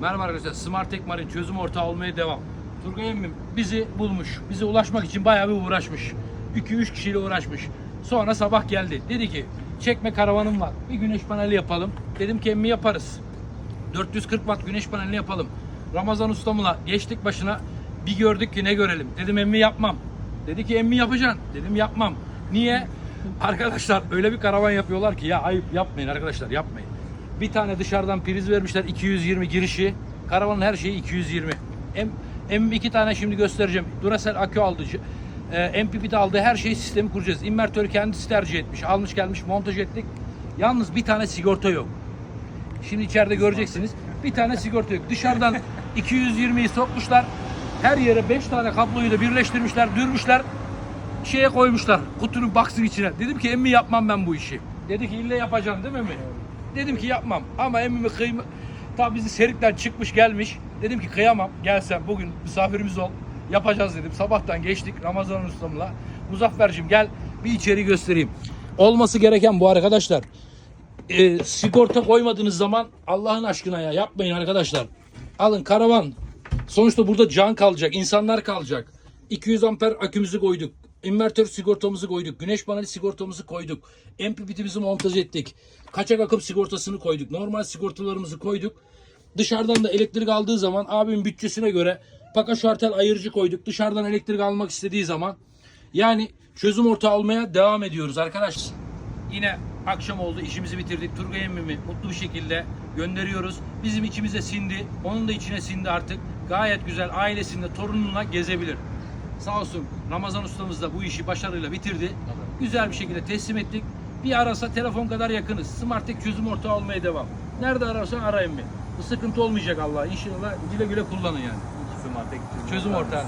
Merhaba arkadaşlar. Smart Ekmar'ın çözüm ortağı olmaya devam. Turgay emmim bizi bulmuş. Bize ulaşmak için bayağı bir uğraşmış. 2-3 kişiyle uğraşmış. Sonra sabah geldi. Dedi ki çekme karavanım var. Bir güneş paneli yapalım. Dedim ki emmi yaparız. 440 watt güneş panelini yapalım. Ramazan ustamla geçtik başına. Bir gördük ki ne görelim. Dedim emmi yapmam. Dedi ki emmi yapacaksın. Dedim yapmam. Niye? Arkadaşlar öyle bir karavan yapıyorlar ki ya ayıp yapmayın arkadaşlar yapmayın. Bir tane dışarıdan priz vermişler 220 girişi. Karavanın her şeyi 220. M, M iki tane şimdi göstereceğim. Duracell akü aldı. E, MPPT aldı. Her şeyi sistemi kuracağız. İnvertörü kendisi tercih etmiş. Almış gelmiş montaj ettik. Yalnız bir tane sigorta yok. Şimdi içeride göreceksiniz. Bir tane sigorta yok. Dışarıdan 220'yi sokmuşlar. Her yere 5 tane kabloyu da birleştirmişler, dürmüşler. Şeye koymuşlar. Kutunun box'ın içine. Dedim ki emmi yapmam ben bu işi. Dedi ki ille yapacaksın değil mi? Dedim ki yapmam. Ama emmimi kıyma... Tabi bizi serikten çıkmış gelmiş. Dedim ki kıyamam. Gelsen bugün misafirimiz ol. Yapacağız dedim. Sabahtan geçtik Ramazan ustamla. Muzaffer'cim gel bir içeri göstereyim. Olması gereken bu arkadaşlar e, sigorta koymadığınız zaman Allah'ın aşkına ya yapmayın arkadaşlar. Alın karavan. Sonuçta burada can kalacak, insanlar kalacak. 200 amper akümüzü koyduk. İnvertör sigortamızı koyduk. Güneş paneli sigortamızı koyduk. MPPT'mizi montaj ettik. Kaçak akım sigortasını koyduk. Normal sigortalarımızı koyduk. Dışarıdan da elektrik aldığı zaman abimin bütçesine göre paka şartel ayırıcı koyduk. Dışarıdan elektrik almak istediği zaman yani çözüm ortağı olmaya devam ediyoruz arkadaşlar. Yine akşam oldu işimizi bitirdik. Turgay emmimi mutlu bir şekilde gönderiyoruz. Bizim içimize sindi. Onun da içine sindi artık. Gayet güzel ailesinde torununla gezebilir. Sağ olsun Ramazan ustamız da bu işi başarıyla bitirdi. Güzel bir şekilde teslim ettik. Bir arasa telefon kadar yakınız. Smarttek çözüm ortağı olmaya devam. Nerede ararsan ara emmi. Bu sıkıntı olmayacak Allah. İnşallah güle güle kullanın yani. Smartek Çözüm ortağı.